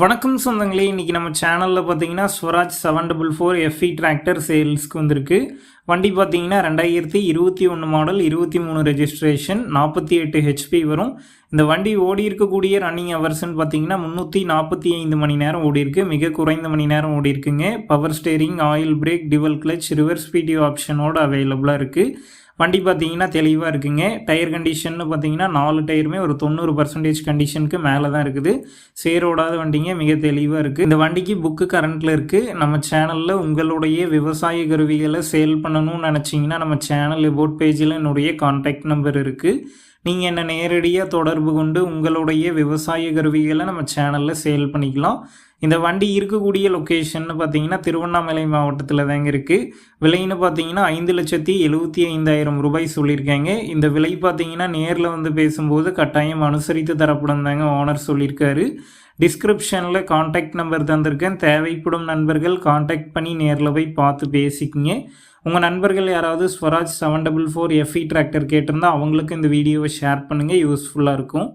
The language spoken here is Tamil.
வணக்கம் சொந்தங்களே இன்றைக்கி நம்ம சேனலில் பார்த்தீங்கன்னா Swaraj seven double four FE tractor சேல்ஸ்க்கு வந்திருக்கு. வண்டி பார்த்தீங்கன்னா ரெண்டாயிரத்தி இருபத்தி ஒன்று மாடல் இருபத்தி மூணு ரெஜிஸ்ட்ரேஷன் நாற்பத்தி எட்டு ஹெச்பி வரும். இந்த வண்டி ஓடி இருக்கக்கூடிய ரன்னிங் ஹவர்ஸ்னு பார்த்தீங்கன்னா முந்நூற்றி நாற்பத்தி ஐந்து மணி நேரம் ஓடி இருக்கு. மிக குறைந்த மணி நேரம் ஓடி இருக்குங்க. Power steering oil brake dual clutch reverse பிடி ஆப்ஷனோட அவைலபிளாக இருக்குது வண்டி பார்த்தீங்கன்னா தெளிவாக இருக்குங்க. டயர் கண்டிஷன்னு பார்த்தீங்கன்னா நாலு டயருமே ஒரு தொண்ணூறு பர்சன்டேஜ் கண்டிஷனுக்கு மேலே தான் இருக்குது. சேரோடாத வண்டிங்க மிக தெளிவாக இருக்குது இந்த வண்டிக்கு புக்கு கரண்ட்டில் இருக்குது நம்ம சேனலில் உங்களுடைய விவசாய கருவிகளை சேல் பண்ணணும்னு நினச்சிங்கன்னா நம்ம சேனல் எபோட் பேஜில் என்னுடைய கான்டாக்ட் நம்பர் இருக்குது நீங்கள் என்னை நேரடியாக தொடர்பு கொண்டு உங்களுடைய விவசாய கருவிகளை நம்ம சேனலில் சேல் பண்ணிக்கலாம். இந்த வண்டி இருக்கக்கூடிய லொக்கேஷன்னு பார்த்தீங்கன்னா திருவண்ணாமலை மாவட்டத்தில் தாங்க இருக்குது விலைன்னு பார்த்தீங்கன்னா ஐந்து லட்சத்தி எழுபத்தி ஐந்தாயிரம் ரூபாய் சொல்லியிருக்காங்க. இந்த விலை பார்த்தீங்கன்னா நேரில் வந்து பேசும்போது கட்டாயம் அனுசரித்து தரப்படும் தாங்க ஓனர் சொல்லியிருக்காரு. டிஸ்கிரிப்ஷனில் காண்டாக்ட் நம்பர் தந்திருக்கேன். தேவைப்படும் நண்பர்கள் காண்டாக்ட் பண்ணி நேரில் போய் பார்த்து பேசிக்கிங்க. உங்கள் நண்பர்கள் யாராவது Swaraj seven double four FE tractor கேட்டிருந்தால் அவங்களுக்கு இந்த வீடியோவை ஷேர் பண்ணுங்கள் யூஸ்ஃபுல்லாக இருக்கும்.